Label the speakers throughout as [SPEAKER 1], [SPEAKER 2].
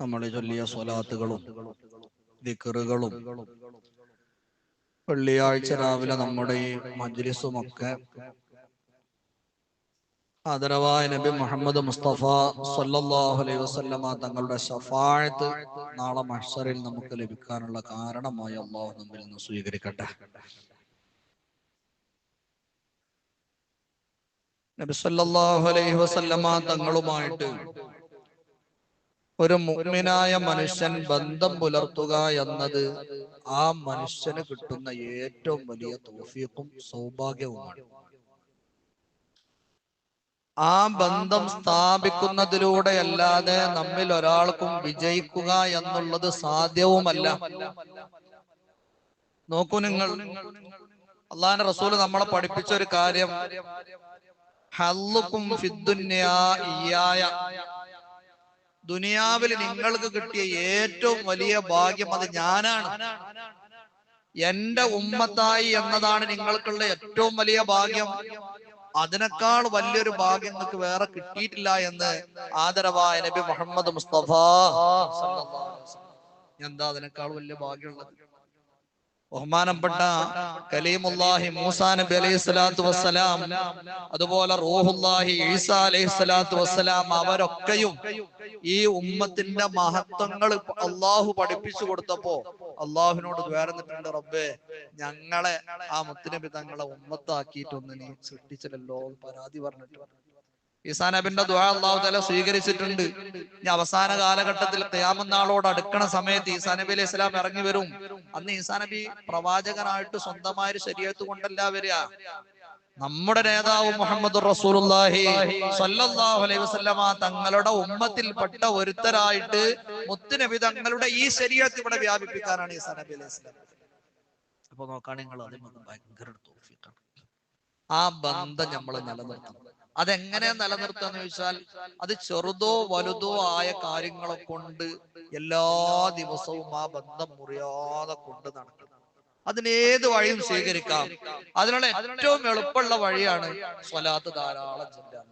[SPEAKER 1] നമ്മൾ ചൊല്ലിയ സ്വലാത്തുകളും ദിക്കറുകളും വെള്ളിയാഴ്ച രാവിലെ നമ്മുടെ ഈ മജ്ലിസുമൊക്കെ ആദരവായ നബി മുഹമ്മദ് മുസ്തഫ സല്ലല്ലാഹു അലൈഹി വസല്ലമ തങ്ങളുടെ ഷഫാഴത്ത് നാളെ മഹ്ശറിൽ നമുക്ക് ലഭിക്കാനുള്ള കാരണമായി അള്ളാഹു നമ്മിൽ നിന്ന് സ്വീകരിക്കട്ടെ. നബി സല്ലല്ലാഹു അലൈഹി വസല്ലമ തങ്ങളുമായിട്ട് ഒരു മുഅ്മിനായ മനുഷ്യൻ ബന്ധം പുലർത്തുക എന്നത് ആ മനുഷ്യന് കിട്ടുന്ന ഏറ്റവും വലിയ തോഫീക്കും സൗഭാഗ്യവുമാണ്. ആ ബന്ധം സ്ഥാപിക്കുന്നതിലൂടെ അല്ലാതെ നമ്മിൽ ഒരാൾക്കും വിജയിക്കുക എന്നുള്ളത് സാധ്യവുമല്ല. നോക്കൂ നിങ്ങൾ. അള്ളാഹിന്റെ റസൂൽ നമ്മളെ പഠിപ്പിച്ച ഒരു കാര്യം. ഹല്ലുക്കും ഫിദ്ദുന്യാ ഇയ്യായ. ദുനിയാവിൽ നിങ്ങൾക്ക് കിട്ടിയ ഏറ്റവും വലിയ ഭാഗ്യം അത് ഞാനാണ്. എന്റെ ഉമ്മത്തായി എന്നതാണ് നിങ്ങൾക്കുള്ള ഏറ്റവും വലിയ ഭാഗ്യം. അതിനേക്കാൾ വലിയൊരു ഭാഗ്യം നിങ്ങൾക്ക് വേറെ കിട്ടിയിട്ടില്ല എന്ന് ആദരവായ നബി മുഹമ്മദ് മുസ്തഫ. എന്താ അതിനേക്കാൾ വലിയ ഭാഗ്യമുള്ളത് ബഹുമാനപ്പെട്ട കലീമുല്ലാഹി മൂസാ നബി അലൈഹി സ്വലാത്തു വസ്സലാം അതുപോലെ റൂഹുല്ലാഹി ഈസ അലൈഹി സ്വലാത്തു വസ്സലാം അവരൊക്കെയും ഈ ഉമ്മത്തിന്റെ മഹത്വങ്ങൾ അള്ളാഹു പഠിപ്പിച്ചു കൊടുത്തപ്പോ അള്ളാഹുവിനോട് ദ്വാരന്നിട്ടുണ്ട് റബ്ബേ ഞങ്ങളെ ആ മുത്തുനബി തങ്ങളെ ഉമ്മത്താക്കിയിട്ടൊന്ന് നീ സൃഷ്ടിച്ചില്ലല്ലോ പരാതി പറഞ്ഞിട്ട് ഈസാ നബിന്റെ ദ്വാ അള്ളാഹു തല സ്വീകരിച്ചിട്ടുണ്ട്. ഇനി അവസാന കാലഘട്ടത്തിൽ ഖിയാമനാളോട് അടുക്കണ സമയത്ത് ഈസാ നബി അലൈഹി സ്വലാം ഇറങ്ങി വരും. അന്ന് ഈസാ നബി പ്രവാചകനായിട്ട് സ്വന്തമായ ഒരു ശരീരത്ത് കൊണ്ടല്ല വരിക. നമ്മുടെ നേതാവ് മുഹമ്മദ് റസൂലുള്ളാഹി സ്വല്ലല്ലാഹു അലൈഹി വസല്ലമ തങ്ങളുടെ ഉമ്മത്തിൽപ്പെട്ട ഒരുത്തരായിട്ട് മുത്തുനബി തങ്ങളുടെ ഈ ശരീരത്ത് ഇവിടെ വ്യാപിപ്പിക്കാനാണ് ഈസാ നബി അലൈഹി സ്വലാം. അപ്പൊ നോക്കാണ് നിങ്ങൾ ആ ബന്ധം നമ്മൾ നിലനിർത്തണം. അതെങ്ങനെ നിലനിർത്താന്ന് ചോദിച്ചാൽ അത് ചെറുതോ വലുതോ ആയ കാര്യങ്ങളെ കൊണ്ട് എല്ലാ ദിവസവും ആ ബന്ധം മുറിയാതെ കൊണ്ട് നടക്കണം. അതിനേത് വഴിയും സ്വീകരിക്കാം. അതിനുള്ള ഏറ്റവും എളുപ്പമുള്ള വഴിയാണ് സ്വലാത്ത് ധാരാളം ചെല്ലാൻ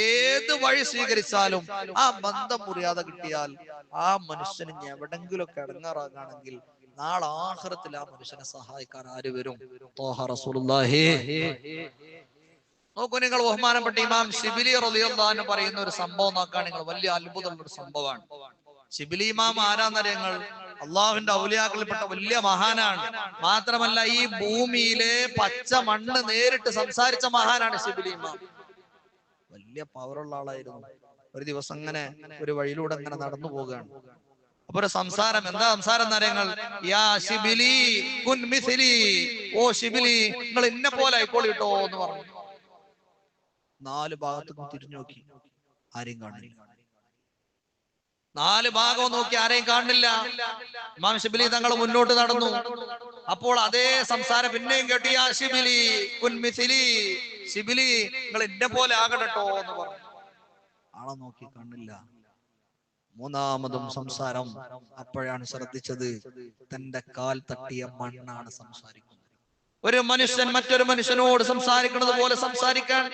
[SPEAKER 1] ഏത് വഴി സ്വീകരിച്ചാലും ആ ബന്ധം മുറിയാതെ കിട്ടിയാൽ ആ മനുഷ്യന് എവിടെങ്കിലൊക്കെ ഇടങ്ങാറാകാണെങ്കിൽ നാളെ ആഹ്റത്തിൽ ആ മനുഷ്യനെ സഹായിക്കാൻ ആര് വരും? നോക്കൂ നിങ്ങൾ ബഹുമാനപ്പെട്ട ഇമാം റളിയല്ലാഹു അൻഹു പറയുന്ന ഒരു സംഭവം നോക്കാൻ നിങ്ങൾ വലിയ അത്ഭുതമുള്ള ഒരു സംഭവമാണ്. ഷിബിലി ഇമാം ആരാന്നറിയങ്ങൾ അള്ളാഹുവിന്റെ ഔലിയാക്കളിൽപ്പെട്ട വലിയ മഹാനാണ്. മാത്രമല്ല ഈ ഭൂമിയിലെ പച്ച മണ്ണ് നേരിട്ട് സംസാരിച്ച മഹാനാണ് ഷിബിലി ഇമാം. വലിയ പവറുള്ള ആളായിരുന്നു. ഒരു ദിവസം അങ്ങനെ ഒരു വഴിയിലൂടെ അങ്ങനെ നടന്നു പോവുകയാണ്. അപ്പൊ ഒരു സംസാരം എന്താ സംസാരം മിഥിലി. ഓ ശിബിലി നിങ്ങൾ ഇന്നെ പോലെ ആയിക്കോളിട്ടോ എന്ന് പറഞ്ഞു. നാല് ഭാഗത്തും തിരിഞ്ഞു നോക്കി. ആരെയും കാണില്ല നാല് ഭാഗവും നോക്കി ആരെയും കാണില്ല ഇമാം ഷിബിലി തങ്ങൾ മുന്നോട്ട് നടന്നു. അപ്പോൾ അതേ സംസാരം പിന്നെയും കേട്ടു യാ ഷിബിലി കുൻമിസിലി ഷിബിലി നിങ്ങൾ എന്നെ പോലെ ആകണട്ടോ എന്ന് പറഞ്ഞു. ആളെ നോക്കി കാണില്ല മൂന്നാമതും സംസാരം അപ്പോഴാണ് ശ്രദ്ധിച്ചത് തന്റെ കാൽ തട്ടിയ മണ്ണാണ് സംസാരിക്കുന്നത്. ഒരു മനുഷ്യൻ മറ്റൊരു മനുഷ്യനോട് സംസാരിക്കുന്നത് പോലെ സംസാരിക്കാൻ.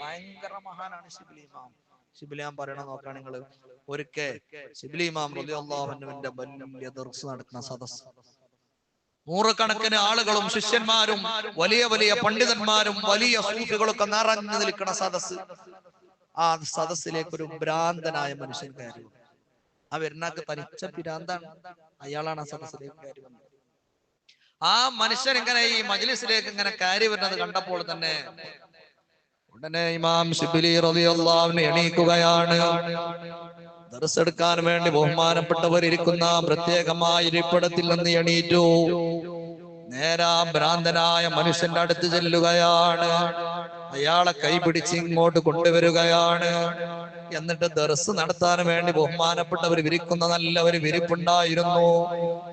[SPEAKER 1] ഭയങ്കര മഹാനാണ് ശിബിലി ഇമാം. ഷിബിലി ഇമാം പറയണ നോക്കാൻ നിങ്ങൾ ഒരിക്കൽ ശിബിലി ഇമാം റളിയല്ലാഹുവിന്റെ വലിയ ദർസ് നടക്കുന്ന സദസ് നൂറുകണക്കിന് ആളുകളും ശിഷ്യന്മാരും വലിയ വലിയ പണ്ഡിതന്മാരും വലിയ സൂഫികളൊക്കെ നിറഞ്ഞു നിൽക്കുന്ന സദസ് ആ സദസ്സിലേക്ക് ഒരു ഭ്രാന്തനായ മനുഷ്യൻ കയറി ആ വരുന്നാക്ക് തനിച്ച ഭ്രാന്താണ്. അയാളാണ് ആ സദസ്സിലേക്ക് കയറി വന്നത്. ആ മനുഷ്യൻ ഇങ്ങനെ ഈ മജ്ലിസിലേക്ക് ഇങ്ങനെ കയറി വരുന്നത് കണ്ടപ്പോൾ തന്നെ ഉടനെ ഇമാം ഷിബിലി റളിയല്ലാഹു അൻഹു എണീക്കുകയാണ്. ദർസ് എടുക്കാൻ വേണ്ടി ബഹുമാനപ്പെട്ടവർ ഇരിക്കുന്ന പ്രത്യേകമായ ഇരിപ്പിടത്തിൽ നിന്ന് എണീറ്റു. നേരാ ഭ്രാന്തനായ മനുഷ്യന്റെ അടുത്ത് ചെല്ലുകയാണ്. അയാളെ കൈപിടിച്ച് ഇങ്ങോട്ട് കൊണ്ടുവരികയാണ്. എന്നിട്ട് ദർസ് നടത്താൻ വേണ്ടി ബഹുമാനപ്പെട്ടവർ വിരിക്കുന്ന നല്ല ഒരു വിരിപ്പുണ്ടായിരുന്നു.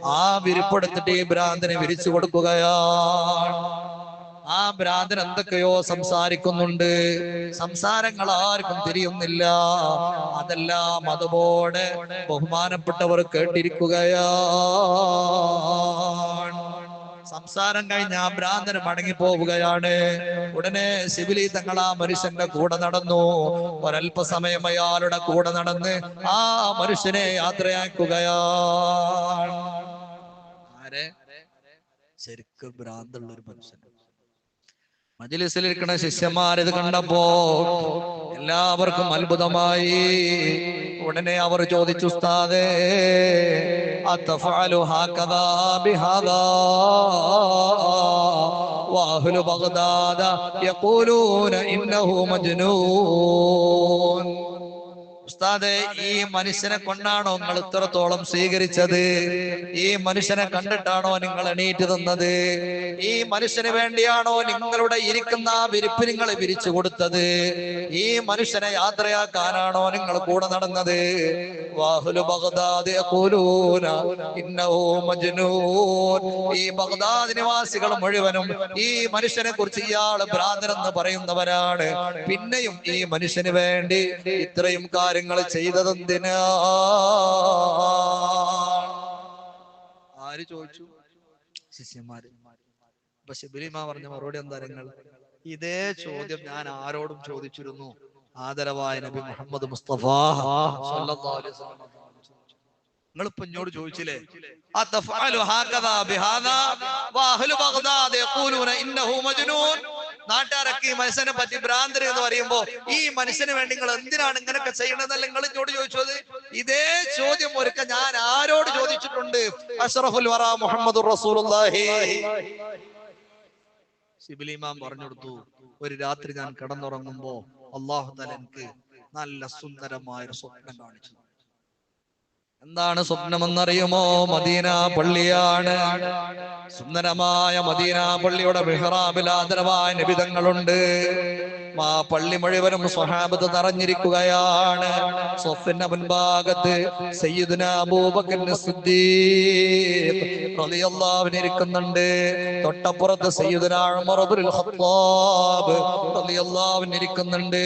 [SPEAKER 1] ആ വിരിപ്പെടുത്തിട്ട് ഈ ഭ്രാന്തനെ വിരിച്ചു കൊടുക്കുകയാണ്. ആ ഭ്രാന്തൻ എന്തൊക്കെയോ സംസാരിക്കുന്നുണ്ട്. സംസാരങ്ങൾ ആർക്കും തിരിയുന്നില്ല. അതെല്ലാം അതുപോലെ ബഹുമാനപ്പെട്ടവർ കേട്ടിരിക്കുകയാണ്. സംസാരം കഴിഞ്ഞ് ആ ഭ്രാന്തൻ മടങ്ങി പോവുകയാണ് ഉടനെ സിബിലി തങ്ങൾ ആ മനുഷ്യന്റെ കൂടെ നടന്നു. ഒരല്പസമയം അയാളുടെ കൂടെ നടന്ന് ആ മനുഷ്യനെ യാത്രയാക്കുകയാണ്. ആരെ? ശരിക്കും ഭ്രാന്തുള്ള ഒരു മനുഷ്യൻ. മജിലിസിലിരിക്കുന്ന ശിഷ്യന്മാർ ഇത് കണ്ടപ്പോ എല്ലാവർക്കും അത്ഭുതമായി. ഉടനെ അവർ ചോദിച്ചു ഉസ്താദേ ഹാകദാ ബിഹാദാ? ബഗ്ദാദ യഖൂലൂന ഇന്നഹു മജ്നൂൻ. ഉസ്താദെ ഈ മനുഷ്യനെ കൊണ്ടാണോ നിങ്ങൾ ഇത്രത്തോളം സ്വീകരിച്ചത്? ഈ മനുഷ്യനെ കണ്ടിട്ടാണോ നിങ്ങൾ എണീറ്റ് തന്നത് ഈ മനുഷ്യന് വേണ്ടിയാണോ നിങ്ങളുടെ ഇരിക്കുന്ന വിരിപ്പ് നിങ്ങൾ വിരിച്ചു കൊടുത്തത്? ഈ മനുഷ്യനെ യാത്രയാക്കാനാണോ നിങ്ങൾ കൂടെ നടന്നത്? വാഹുലു ബഗ്ദാദ് ഈ ബഗ്ദാദ് നിവാസികൾ മുഴുവനും ഈ മനുഷ്യനെ കുറിച്ച് ഇയാൾ ഭ്രാന്തനെന്ന് പറയുന്നവരാണ്. പിന്നെയും ഈ മനുഷ്യന് വേണ്ടി ഇത്രയും കാര്യങ്ങൾ ചെയ്തതെന്തിനാ? ആര് ചോദിച്ചു? ശിഷ്യന്മാര്. അപ്പൊ ശബരിമ പറഞ്ഞ മറുപടി എന്താ നിങ്ങൾ? ഇതേ ചോദ്യം ഞാൻ ആരോടും ചോദിച്ചിരുന്നു. ആദരവായ നബി മുഹമ്മദ് മുസ്തഫ നിങ്ങൾ ഇപ്പൊ എന്നോട് ചോദിച്ചില്ലേ? അത്തഫഅലു ഹാകദാ ബിഹാദാ വഅഹ്ലു ബഗ്ദാദ് യഖൂലൂന ഇന്നഹു മജ്നൂൻ നാട്ടുകാരൊക്കെ ഈ മനുഷ്യനെ പറ്റി ഭ്രാന്തര എന്ന് പറയുമ്പോ ഈ മനുഷ്യന് വേണ്ടി നിങ്ങൾ എന്തിനാണ് ഇങ്ങനെയൊക്കെ ചെയ്യണമെന്നല്ല നിങ്ങൾ എന്നോട് ചോദിച്ചത്? ഇതേ ചോദ്യം ഒരുക്ക ഞാൻ ആരോട് ചോദിച്ചിട്ടുണ്ട്? അഷ്റഫുൽ വറ മുഹമ്മദ് ശിബിലിമാൻ പറഞ്ഞു കൊടുത്തു ഒരു രാത്രി ഞാൻ കിടന്നുറങ്ങുമ്പോ അള്ളാഹു തല എനിക്ക് നല്ല സുന്ദരമായ ഒരു സ്വപ്നം കാണിച്ചു എന്താണ് സ്വപ്നമെന്നറിയുമോ മദീന പള്ളിയാണ്. സുന്ദരമായ മദീന പള്ളിയുടെ ബിഹ്റാബിൽ ആദരവായ നിബിതങ്ങളുണ്ട്. ആ പള്ളി മുഴുവനും സ്വഹാബത്ത് നിറഞ്ഞിരിക്കുകയാണ്. സ്വഫിന്റെ മുൻഭാഗത്ത് സയ്യിദുന അബൂബക്കർ സിദ്ദീഖ് ഇരിക്കുന്നുണ്ട്. തൊട്ടപ്പുറത്ത് സയ്യിദുന ഖത്താബ് ഇരിക്കുന്നുണ്ട്.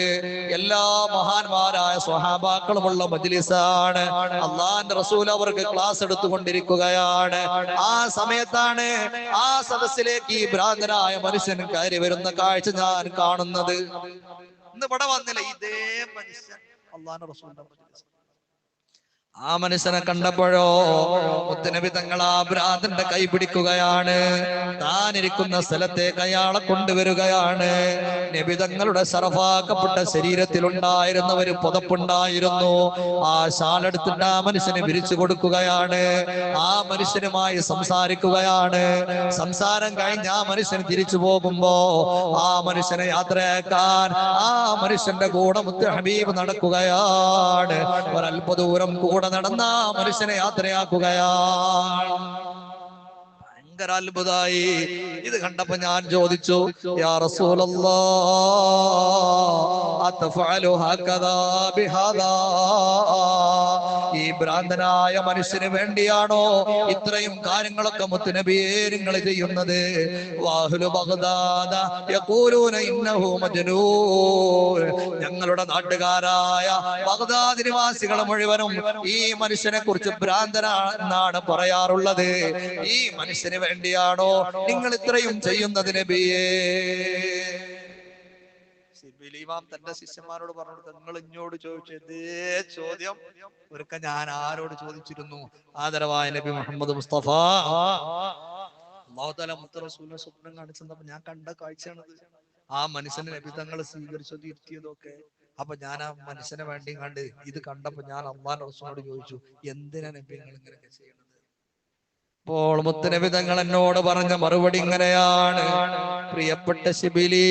[SPEAKER 1] എല്ലാ മഹാന്മാരായ സ്വഹാബാക്കളുമുള്ള മജ്ലിസാണ്. അള്ളാന്റെ റസൂൽ അവർക്ക് ക്ലാസ് എടുത്തുകൊണ്ടിരിക്കുകയാണ്. ആ സമയത്താണ് ആ സദസ്സിലേക്ക് ഈ ഭ്രാന്തനായ മനുഷ്യൻ കയറി വരുന്ന കാഴ്ച ഞാൻ കാണുന്നത്. ഇന്ന് ഇവിടെ വന്നില്ല. ഇതേ മനുഷ്യൻ. അള്ളാന്റെ റസൂലിന്റെ മജ്ലിസ്. ആ മനുഷ്യനെ കണ്ടപ്പോഴോ മുത്തനബി തങ്ങൾ ആ ഭ്രാതന്റെ കൈ പിടിക്കുകയാണ്. താനിരിക്കുന്ന സ്ഥലത്തേക്ക് അയാളെ കൊണ്ടുവരികയാണ്. നബി തങ്ങളുടെ സർവാക്കപ്പെട്ട ശരീരത്തിൽ ഉണ്ടായിരുന്ന ഒരു പുതപ്പുണ്ടായിരുന്നു. ആ ശാലെടുത്തിട്ട് ആ മനുഷ്യന് വിരിച്ചു കൊടുക്കുകയാണ്. ആ മനുഷ്യനുമായി സംസാരിക്കുകയാണ്. സംസാരം കഴിഞ്ഞ് ആ മനുഷ്യൻ തിരിച്ചു പോകുമ്പോ ആ മനുഷ്യനെ യാത്രയാക്കാൻ ആ മനുഷ്യന്റെ കൂടെ മുത്ത് ഹബീബ് നടക്കുകയാണ്. ഒരല്പ ദൂരം കൂടെ നടന്ന മനുഷ്യനെ യാത്രയാക്കുകയാണ് ഭയങ്കര അത്ഭുതമായി. ഇത് കണ്ടപ്പോ ഞാൻ ചോദിച്ചു യാ ഈ ഭ്രാന്തനായ മനുഷ്യന് വേണ്ടിയാണോ ഇത്രയും കാര്യങ്ങളൊക്കെ മുത്തുനബിയെ നിങ്ങൾ ചെയ്യുന്നത്? ബഗ്ദാദ യഖൂലൂന ഇന്നഹു ഞങ്ങളുടെ നാട്ടുകാരായ ബഗ്ദാദ് നിവാസികൾ മുഴുവനും ഈ മനുഷ്യനെ കുറിച്ച് ഭ്രാന്തനാണെന്നാണ് പറയാറുള്ളത്. ഈ മനുഷ്യന് വേണ്ടിയാണോ നിങ്ങൾ ഇത്രയും ചെയ്യുന്നത് നബിയേ? ഇമാം തന്റെ ശിഷ്യന്മാരോട് പറഞ്ഞു നിങ്ങൾ ചോദിച്ചു ഇതേ ചോദ്യം ഒരുക്ക ഞാൻ ആരോട് ചോദിച്ചിരുന്നു? ആദരവായ നബി മുഹമ്മദ് മുസ്തഫ. അള്ളാഹുത്താല മുത്തറസൂലിനെ സ്വപ്നം കാണിച്ചപ്പോ ഞാൻ കണ്ട കാഴ്ചയാണത്. ആ മനുഷ്യനെ നബി തങ്ങൾ സ്വീകരിച്ചത് ഇരുത്തിയതൊക്കെ അപ്പൊ ഞാൻ ആ മനുഷ്യനെ വേണ്ടി കണ്ട് ഇത് കണ്ടപ്പോ ഞാൻ അള്ളാൻ റസൂലിനോട് ചോദിച്ചു എന്തിനാ നബി നിങ്ങൾ ഇങ്ങനെയൊക്കെ ചെയ്യണത്? അപ്പോൾ മുത്തനബി തങ്ങൾ എന്നോട് പറഞ്ഞ മറുപടി ഇങ്ങനെയാണ്. പ്രിയപ്പെട്ട ശിബിലി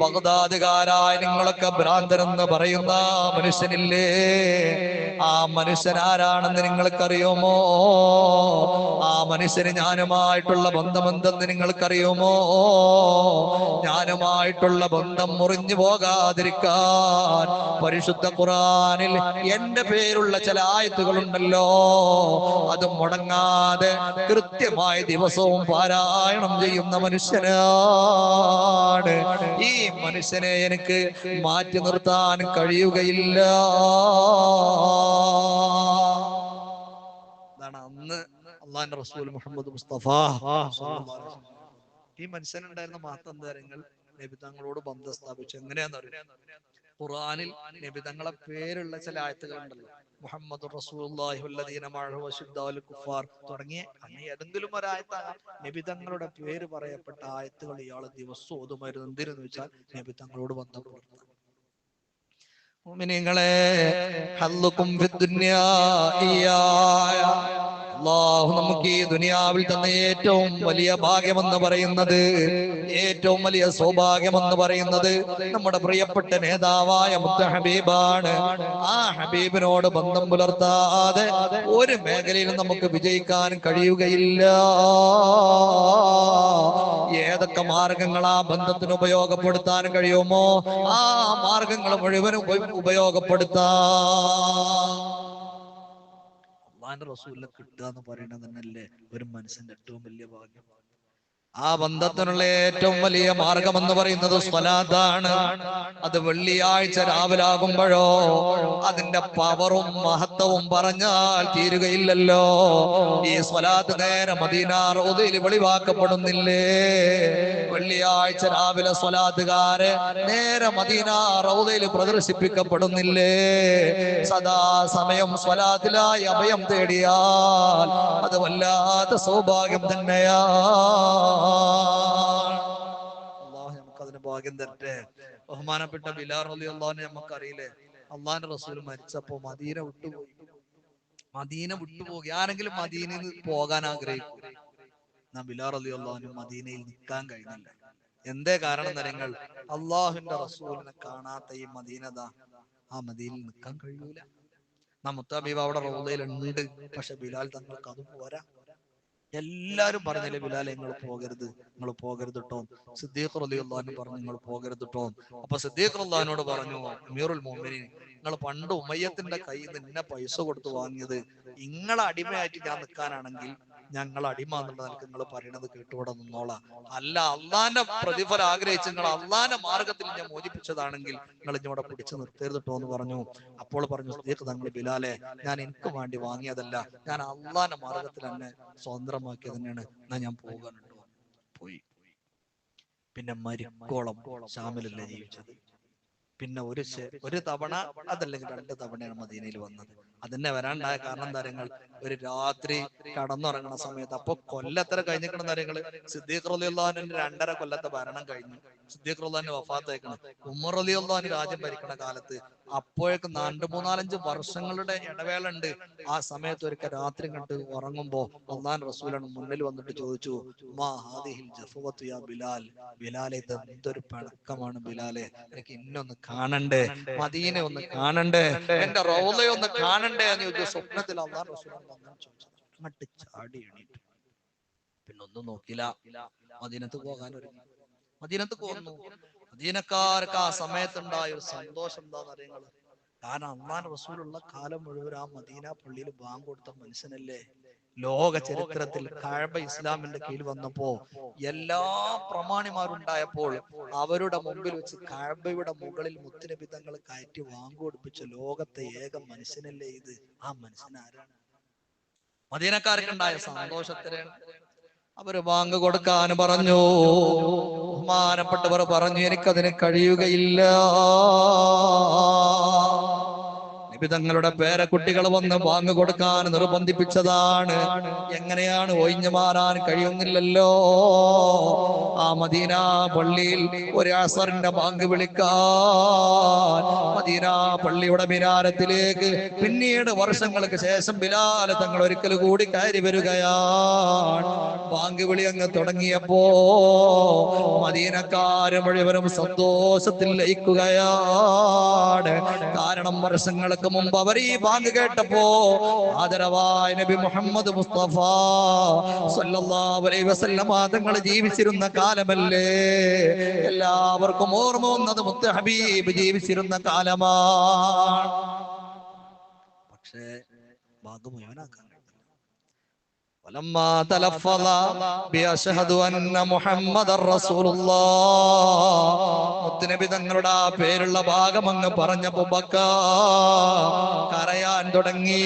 [SPEAKER 1] ബഗ്ദാദുകാരായ നിങ്ങളൊക്കെ ഭ്രാന്തരെന്ന് പറയുന്ന മനുഷ്യനില്ലേ? ആ മനുഷ്യൻ ആരാണെന്ന് നിങ്ങൾക്കറിയുമോ? ആ മനുഷ്യന് ഞാനുമായിട്ടുള്ള ബന്ധമെന്തെന്ന് നിങ്ങൾക്കറിയുമോ? ഞാനുമായിട്ടുള്ള ബന്ധം മുറിഞ്ഞു പോകാതിരിക്കാൻ പരിശുദ്ധ ഖുറാനിൽ എന്റെ പേരുള്ള ചില ആയത്തുകളുണ്ടല്ലോ. അത് മുടങ്ങാതെ കൃത്യമായി ദിവസവും പാരായണം ചെയ്യുന്ന മനുഷ്യനാണ്. ഈ മനുഷ്യനെ എനിക്ക് മാറ്റി നിർത്താൻ കഴിയുകയില്ല. അതാണ് അന്ന് അള്ളാന്റെ റസൂൽ മുഹമ്മദ് മുസ്തഫ. ഈ മനുഷ്യനുണ്ടായിരുന്ന മാത്തന്തരങ്ങൾ നബിതങ്ങളോട് ബന്ധം സ്ഥാപിച്ചു. എങ്ങനെയാണെന്നറിയാം ഖുർആനിൽ നബിതങ്ങളെ പേരുള്ള ചില ആയത്തുകൾ ആയത്തുകളുണ്ടല്ലോ. മുഹമ്മദ് കുഫാർ തുടങ്ങിയ അങ്ങനെ ഏതെങ്കിലും ഒരായത്താകാം നബിതങ്ങളുടെ പേര് പറയപ്പെട്ട ആയത്തുകൾ ഇയാൾ ദിവസവും ഓതുമായിരുന്നു. എന്തിനെന്ന് വെച്ചാൽ നബിതങ്ങളോട് ബന്ധം പുലർത്താൻ മുഅ്മിനീങ്ങളെ ഹല്ലുക്കും ഫിദ്ദുനിയാ ഇയ്യായ അള്ളാഹു നമുക്ക് ഈ ദുനിയാവിൽ തന്ന ഏറ്റവും വലിയ ഭാഗ്യമെന്ന് പറയുന്നത് ഏറ്റവും വലിയ സൗഭാഗ്യമെന്ന് പറയുന്നത് നമ്മുടെ പ്രിയപ്പെട്ട നേതാവായ മുത്ത ഹബീബാണ്. ആ ഹബീബിനോട് ബന്ധം പുലർത്താതെ ഒരു മേഖലയിലും നമുക്ക് വിജയിക്കാൻ കഴിയുകയില്ല. ഏതൊക്കെ മാർഗങ്ങൾ ആ ബന്ധത്തിന് ഉപയോഗപ്പെടുത്താൻ കഴിയുമോ ആ മാർഗങ്ങൾ മുഴുവനും ഉപ- ഉപയോഗപ്പെടുത്താം. അള്ളാന്റെ റസൂലിനെ കിട്ടുക എന്ന് പറയുന്നത് തന്നെയല്ലേ? ഒരു മനുഷ്യന്റെ ഏറ്റവും വലിയ ഭാഗ്യം. ആ ബന്ധത്തിനുള്ള ഏറ്റവും വലിയ മാർഗം എന്ന് പറയുന്നത് സ്വലാദാണ് അത് വെള്ളിയാഴ്ച രാവിലാകുമ്പോഴോ അതിന്റെ പവറും മഹത്വവും പറഞ്ഞാൽ തീരുകയില്ലല്ലോ. ഈ സ്വലാത്ത് നേരെ മദീന റോദയിൽ വെളിവാക്കപ്പെടുന്നില്ലേ? വെള്ളിയാഴ്ച രാവിലെ സ്വലാത്തുകാരെ നേരെ മദീന റൗദയിൽ പ്രദർശിപ്പിക്കപ്പെടുന്നില്ലേ? സദാ സമയം സ്വലാത്തിലായി അഭയം തേടിയാൽ അത് വല്ലാത്ത സൗഭാഗ്യം തന്നെയാ. അള്ളാഹു നമുക്ക് അതിന് ഭാഗ്യം തരട്ടെ. ബഹുമാനപ്പെട്ട ബിലാർ അലി അള്ളാഹിനെ നമുക്കറിയില്ലേ? അള്ളാഹിന്റെ റസൂൽ മരിച്ചപ്പോ മദീന വിട്ടുപോയി മദീന വിട്ടുപോയി ആരെങ്കിലും മദീനയിൽ പോകാൻ ആഗ്രഹിക്കും. എന്നാ ബിലാർ അലി അള്ളാഹിന് മദീനയിൽ നിൽക്കാൻ കഴിഞ്ഞില്ല. എന്തേ കാരണം തരങ്ങൾ അള്ളാഹുവിന്റെ റസൂലിനെ കാണാത്ത ഈ മദീനത ആ മദീനയിൽ നിൽക്കാൻ കഴിയൂല. നാ മുത്താബീബ് അവിടെ റോദയിലുണ്ട് പക്ഷെ ബിലാൽ തങ്ങൾക്ക് അത് പോരാ. എല്ലാരും പറഞ്ഞില്ലേ ബിലാൽ നിങ്ങൾ പോകരുത് നിങ്ങൾ പോകരുത്. കേട്ടോ സിദ്ദീഖ് റലി അള്ളഹാനും പറഞ്ഞു നിങ്ങൾ പോകരുത് കേട്ടോ അപ്പൊ സിദ്ദീഖ് അള്ളഹാനോട് പറഞ്ഞു അമീറുൽ മോമിനി നിങ്ങൾ പണ്ട് ഉമയ്യത്തിന്റെ കയ്യിൽ നിന്ന് പൈസ കൊടുത്ത് വാങ്ങിയത് നിങ്ങളെ അടിമയായിട്ട് ഞാൻ നിൽക്കാനാണെങ്കിൽ ഞങ്ങൾ അടിമ എന്നുള്ള നിനക്ക് നിങ്ങൾ പറയണത് കേട്ടുകൂടെ നിന്നോളാം. അല്ല അള്ളാന്റെ പ്രതിഫലം ആഗ്രഹിച്ച് നിങ്ങൾ അള്ളാന്റെ മാർഗത്തിൽ ഞാൻ മോചിപ്പിച്ചതാണെങ്കിൽ നിങ്ങൾ ഇഞ്ഞോടെ പിടിച്ചു നിർത്തരുത് കേട്ടോ എന്ന് പറഞ്ഞു. അപ്പോൾ പറഞ്ഞു സിദ്ദീഖ് തങ്ങൾ ബിലാലെ ഞാൻ എനിക്ക് വേണ്ടി വാങ്ങിയതല്ല. ഞാൻ അള്ളാന്റെ മാർഗത്തിൽ തന്നെ സ്വതന്ത്രമാക്കിയത് തന്നെയാണ്. എന്നാ ഞാൻ പോകാനുണ്ടോ? പോയി. പിന്നെ മരിക്കോളം ശാമിലല്ലേ ജീവിച്ചത്? പിന്നെ ഒരു ഒരു തവണ അതല്ലെങ്കിൽ രണ്ട് തവണയാണ് മദീനയിൽ വന്നത്. അതിനെ വരാണ്ടായ കാരണം താരങ്ങൾ ഒരു രാത്രി കടന്നുറങ്ങുന്ന സമയത്ത്. അപ്പൊ കൊല്ലത്ര കഴിഞ്ഞിരിക്കണ താരങ്ങൾ സിദ്ദീഖ് റലിയുള്ള രണ്ടര കൊല്ലത്തെ ഭരണം കഴിഞ്ഞു. സിദ്ദീഖ് വഫാത്തേക്കണം ഉമർ അലി അള്ളഹാൻ രാജ്യം ഭരിക്കുന്ന കാലത്ത് അപ്പോഴേക്കും രണ്ട് മൂന്നാലഞ്ച് വർഷങ്ങളുടെ ഇടവേള ഉണ്ട് ആ സമയത്ത് ഒരിക്കൽ രാത്രി കണ്ട് ഉറങ്ങുമ്പോ അള്ളാൻ റസൂലാണ് മുന്നിൽ വന്നിട്ട് ചോദിച്ചു മാ ഹാദിഹിൽ യാ ബിലാൽ? ബിലാലെ ഇത് എന്തൊരു പിണക്കമാണ് ബിലാലെ എനിക്ക് ഇന്നൊന്ന് കാണണ്ടേ? മദീനെ ഒന്ന് കാണണ്ടേ? എന്റെ റോളയെ ഒന്ന് കാണണ്ടേ? എന്ന് ചോദിച്ചു സ്വപ്നത്തിൽ അള്ളാൻ റസൂലാണ് അങ്ങട്ട് ചാടി എണീറ്റു. പിന്നെ ഒന്നും നോക്കില്ല മദീനത്ത് പോകാൻ മദീനത്ത് വന്നു മദീനക്കാർക്ക് ആ സമയത്തുണ്ടായ ഒരു സന്തോഷം എന്താന്ന് അറിയങ്ങൾ കാരണം അമ്മാൻ റസൂലുള്ള കാലം മുഴുവൻ ആ മദീന പള്ളിയിൽ ബാങ്ക് കൊടുത്ത മനുഷ്യനല്ലേ? ലോക ചരിത്രത്തിൽ കഴബ ഇസ്ലാമിന്റെ കീഴിൽ വന്നപ്പോ എല്ലാ പ്രമാണിമാരുണ്ടായപ്പോൾ അവരുടെ മുമ്പിൽ വെച്ച് കഴബയുടെ മുകളിൽ മുത്തുനബി തങ്ങൾ കയറ്റി വാങ്ങുകൊടുപ്പിച്ച ലോകത്തെ ഏക മനുഷ്യനല്ലേ ഇത്? ആ മനുഷ്യനാരാണ്. മദീനക്കാർക്കുണ്ടായ സന്തോഷത്തിലാണ് അവർ വാങ്ങ കൊടുക്കാൻ പറഞ്ഞു. ബഹുമാനപ്പെട്ടവർ പറഞ്ഞു എനിക്കതിന് കഴിയുകയില്ല. നബി തങ്ങളുടെ പേരക്കുട്ടികൾ വന്ന് വാങ്ങു കൊടുക്കാൻ നിർബന്ധിപ്പിച്ചതാണ്. എങ്ങനെയാണ് ഒഴിഞ്ഞു മാറാൻ കഴിയുന്നില്ലല്ലോ? ആ മദീന പള്ളിയിൽ ഒരു അസറിന്റെ ബാങ്ക് വിളിക്കാൻ മദീന പള്ളിയുടെ മിനാരത്തിലേക്ക് പിന്നീട് വർഷങ്ങൾക്ക് ശേഷം ബിലാല തങ്ങൾ ഒരിക്കൽ കൂടി കയറി വരികയാണ്. ബാങ്ക് വിളി അങ്ങ് തുടങ്ങിയപ്പോ മദീനക്കാര് മുഴുവനും സന്തോഷത്തിൽ ലയിക്കുകയാണ്. കാരണം വർഷങ്ങൾക്ക് മുമ്പ് അവർ ഈ ബാങ്ക് കേട്ടപ്പോ ആദരവായ നബി മുഹമ്മദ് മുസ്തഫ സല്ലല്ലാഹു അലൈഹി വസല്ലമ തങ്ങൾ ജീവിച്ചിരുന്ന കാലമല്ലേ? എല്ലാവർക്കും ഓർമ്മ വന്നത് മുത്ത് ഹബീബ് ജീവിച്ചിരുന്ന കാലമാണ് പക്ഷേ ബാങ്ക് മുഴുവനാക്കാൻ കഴിഞ്ഞില്ല ولما تلفظ بأشهد أن محمد رسول الله മുത്തുനബി തങ്ങളുടെ ആ പേരുള്ള ഭാഗം അങ്ങ് പറഞ്ഞപ്പോ ബക്ക കരയാൻ തുടങ്ങി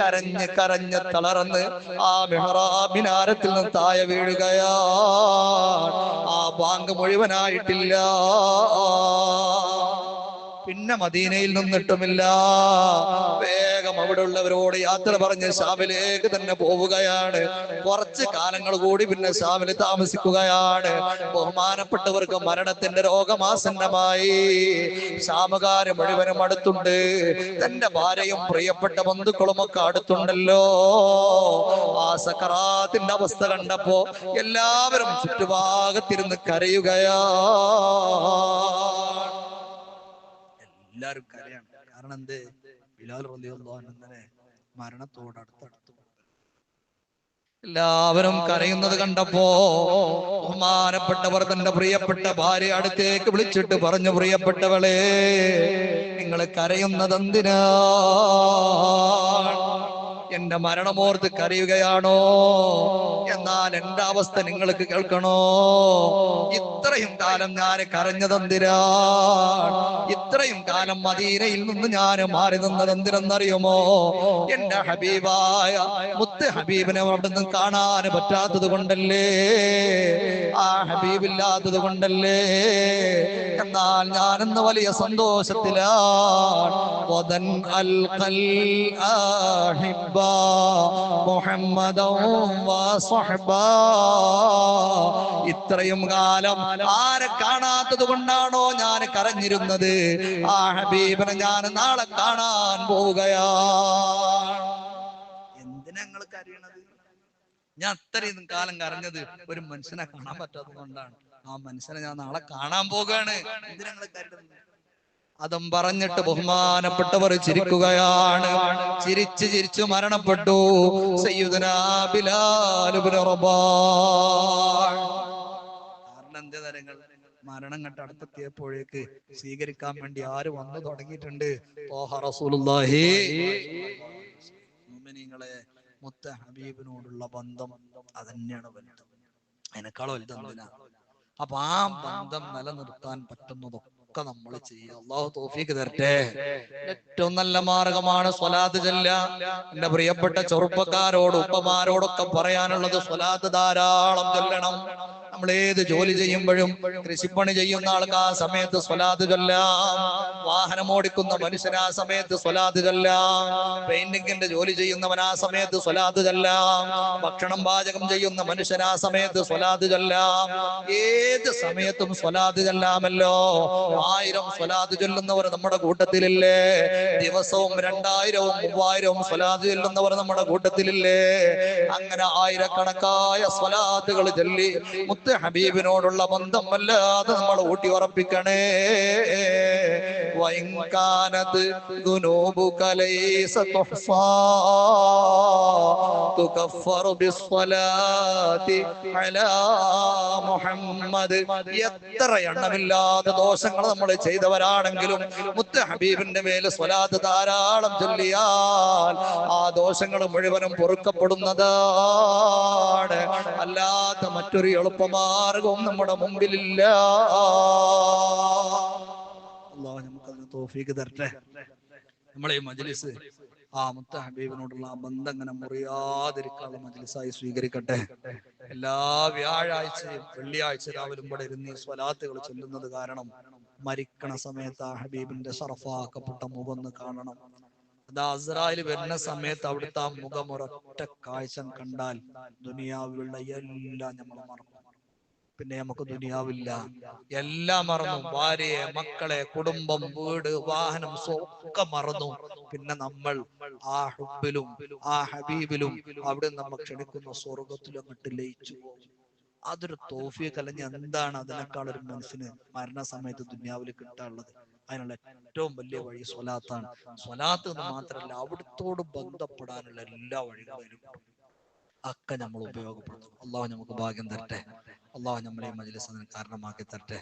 [SPEAKER 1] കരഞ്ഞ് കരഞ്ഞ് തളർന്ന് ആ മെഹറാബിനാരത്തിൽ നിന്ന് താഴെ വീഴുകയാ ആ ബാങ്ക് മുഴുവനായിട്ടില്ല പിന്നെ മദീനയിൽ നിന്നിട്ടുമില്ല. വേഗം അവിടെ ഉള്ളവരോട് യാത്ര പറഞ്ഞ് ഷാമിലേക്ക് തന്നെ പോവുകയാണ്. കുറച്ച് കാലങ്ങൾ കൂടി പിന്നെ ഷാമിൽ താമസിക്കുകയാണ്. ബഹുമാനപ്പെട്ടവർക്ക് മരണത്തിന്റെ രോഗമാസന്നമായി ഷാമുകാര് മുഴുവനും അടുത്തുണ്ട്. തന്റെ ഭാര്യയും പ്രിയപ്പെട്ട ബന്ധുക്കളും ഒക്കെ അടുത്തുണ്ടല്ലോ. ആ സക്കറാത്തിന്റെ അവസ്ഥ കണ്ടപ്പോ എല്ലാവരും ചുറ്റുഭാഗത്തിരുന്ന് കരയുകയാ. എല്ലാരും കരയാണ് കാരണം എന്ത്? ബിലാൽ റളിയല്ലാഹു മരണത്തോടടുത്തടുത്തു ഇന്നലെ മരണത്തോട് അടുത്തടുത്ത് എല്ലാവരും കരയുന്നത് കണ്ടപ്പോ ബഹുമാനപ്പെട്ടവർ തന്റെ പ്രിയപ്പെട്ട ഭാര്യ അടുത്തേക്ക് വിളിച്ചിട്ട് പറഞ്ഞു പ്രിയപ്പെട്ടവളെ നിങ്ങൾ കരയുന്നത് എന്തിനാ? എന്റെ മരണമോർത്ത് കരയുകയാണോ? എന്നാൽ എന്റെ അവസ്ഥ നിങ്ങൾക്ക് കേൾക്കണോ? ഇത്രയും കാലം ഞാൻ കരഞ്ഞതെന്തിനാ ഇത്രയും കാലം മദീനയിൽ നിന്ന് ഞാൻ മാറി നിന്നത് എന്തിനെന്നറിയുമോ? എന്റെ ഹബീബായ മുത്ത് ഹബീബിനെ അവിടെ നിന്ന് കാണാൻ പറ്റാത്തത് കൊണ്ടല്ലേ? ആ ഹബീബില്ലാത്തത് കൊണ്ടല്ലേ? എന്നാൽ ഞാനെന്ന് വലിയ സന്തോഷത്തിലാണ്. ഇത്രയും കാലം ആരെ കാണാത്തത് കൊണ്ടാണോ ഞാൻ കരഞ്ഞിരുന്നത്? ആ ഹബീബിനെ ഞാൻ നാളെ കാണാൻ പോവുകയാ. എന്തിനാ നിങ്ങൾ കരയണത്? ഞാൻ അത്രയും കാലം കരഞ്ഞത് ഒരു മനുഷ്യനെ കാണാൻ പറ്റാത്തത് കൊണ്ടാണ്. ആ മനുഷ്യനെ ഞാൻ നാളെ കാണാൻ പോവുകയാണ്. എന്തിനാ നിങ്ങൾ അതും പറഞ്ഞിട്ട് ബഹുമാനപ്പെട്ടവർ ചിരിക്കുകയാണ്. ചിരിച്ച് ചിരിച്ചു മരണപ്പെട്ടു. കാരണം എന്ത് തരങ്ങൾ മരണം കണ്ട് അടുത്തെത്തിയപ്പോഴേക്ക് സ്വീകരിക്കാൻ വേണ്ടി ആര് വന്നു തുടങ്ങിയിട്ടുണ്ട്? തോഹ റസൂലുള്ളാഹി. മുഅ്മിനീങ്ങളെ മുത്ത ഹബീബിനോടുള്ള ബന്ധം അതന്നെയാണ് വലുത്. അതിനേക്കാൾ വലുത് എന്തിനാ അപ്പൊ ആ ബന്ധം നിലനിർത്താൻ പറ്റുന്നതൊക്കെ നമ്മൾ ചെയ്യുക അള്ളാഹു തോഫീക്ക് തരട്ടെ. ഏറ്റവും നല്ല മാർഗമാണ് സ്വലാത്ത് ചെല്ല എന്റെ പ്രിയപ്പെട്ട ചെറുപ്പക്കാരോട് ഉപ്പമാരോടൊക്കെ പറയാനുള്ളത് സ്വലാത്ത് ധാരാളം ചൊല്ലണം. നമ്മൾ ഏത് ജോലി ചെയ്യുമ്പോഴും കൃഷിപ്പണി ചെയ്യുന്ന ആൾക്ക് ആ സമയത്ത് സ്വലാത്ത് ചൊല്ലാം. വാഹനം ഓടിക്കുന്ന മനുഷ്യൻ ആ സമയത്ത് സ്വലാത്ത് ചൊല്ലാം. പെയിന്റിങ്ങിന്റെ ജോലി ചെയ്യുന്നവൻ ആ സമയത്ത് സ്വലാത്ത് ചൊല്ലാം. ഭക്ഷണം പാചകം ചെയ്യുന്ന മനുഷ്യൻ ആ സമയത്ത് സ്വലാത്ത് ചൊല്ലാം. ഏത് സമയത്തും സ്വലാത്ത് ചൊല്ലാമല്ലോ. ആയിരം സ്വലാത്ത് ചൊല്ലുന്നവർ നമ്മുടെ കൂട്ടത്തിലില്ലേ? ദിവസവും രണ്ടായിരവും മൂവായിരവും സ്വലാത്ത് ചൊല്ലുന്നവർ നമ്മുടെ കൂട്ടത്തിലില്ലേ? അങ്ങനെ ആയിരക്കണക്കായ സ്വലാത്തുകൾ ചൊല്ലി മുത്ത ഹബീബിനോടുള്ള ബന്ധം വല്ലാതെ നമ്മൾ ഊട്ടി ഉറപ്പിക്കണേ. വൈകാനത് മുഹമ്മദ്. എത്ര എണ്ണമില്ലാതെ ദോഷങ്ങൾ നമ്മൾ ചെയ്തവരാണെങ്കിലും മുത്ത ഹബീബിന്റെ മേൽ സ്വലാത്ത് ധാരാളം ചൊല്ലിയാൽ ആ ദോഷങ്ങൾ മുഴുവനും പൊറുക്കപ്പെടുന്നതാണ്. അല്ലാത്ത മറ്റൊരു എളുപ്പമാർഗവും നമ്മുടെ മുമ്പിലില്ല. അള്ളാഹു തരട്ടെ. നമ്മളെ ഈ മജ്ലിസ് ആ മുത്ത ഹബീബിനോടുള്ള ആ ബന്ധം അങ്ങനെ മുറിയാതിരിക്കാനുള്ള മജ്ലിസായി സ്വീകരിക്കട്ടെ. എല്ലാ വ്യാഴാഴ്ചയും വെള്ളിയാഴ്ച രാവിലെ ഇവിടെ ഇരുന്ന് സ്വലാത്തുകൾ ചൊല്ലുന്നത് കാരണം മരിക്കണ സമയത്ത് ആ ഹബീബിന്റെ ഷറഫാക്കപ്പെട്ട മുഖം ഒന്ന് കാണണം. അത് അസ്രായേൽ വരുന്ന സമയത്ത് അവിടുത്തെ ആ മുഖം ഒരൊറ്റ കാഴ്ച കണ്ടാൽ ദുനിയാവിലുള്ള എല്ലാം നമ്മൾ മറക്കും. പിന്നെ നമുക്ക് ദുനിയാവില്ല. എല്ലാം മറന്നു. ഭാര്യയെ മക്കളെ കുടുംബം വീട് വാഹനം ഒക്കെ മറന്നു. പിന്നെ നമ്മൾ ആ ഹുബിലും ആ ഹബീബിലും അവിടെ നമ്മൾ ക്ഷണിക്കുന്ന സ്വർഗത്തിലും അങ്ങോട്ട് ലയിച്ചു പോകും. അതൊരു തോഫിയെ കലഞ്ഞ് എന്താണ് അതിനേക്കാൾ ഒരു മനസ്സിന് മരണസമയത്ത് ദുനിയാവിൽ കിട്ടാനുള്ളത്? അതിനുള്ള ഏറ്റവും വലിയ വഴി സ്വലാത്താണ്. സ്വലാത്ത് എന്ന് മാത്രമല്ല അവിടുത്തോട് ബന്ധപ്പെടാനുള്ള എല്ലാ വഴികളും ഒക്കെ നമ്മൾ ഉപയോഗപ്പെടുത്തും. അള്ളാഹു നമുക്ക് ഭാഗ്യം തരട്ടെ. അള്ളാഹു നമ്മളെ മജ്ലിസിന് കാരണമാക്കി തരട്ടെ.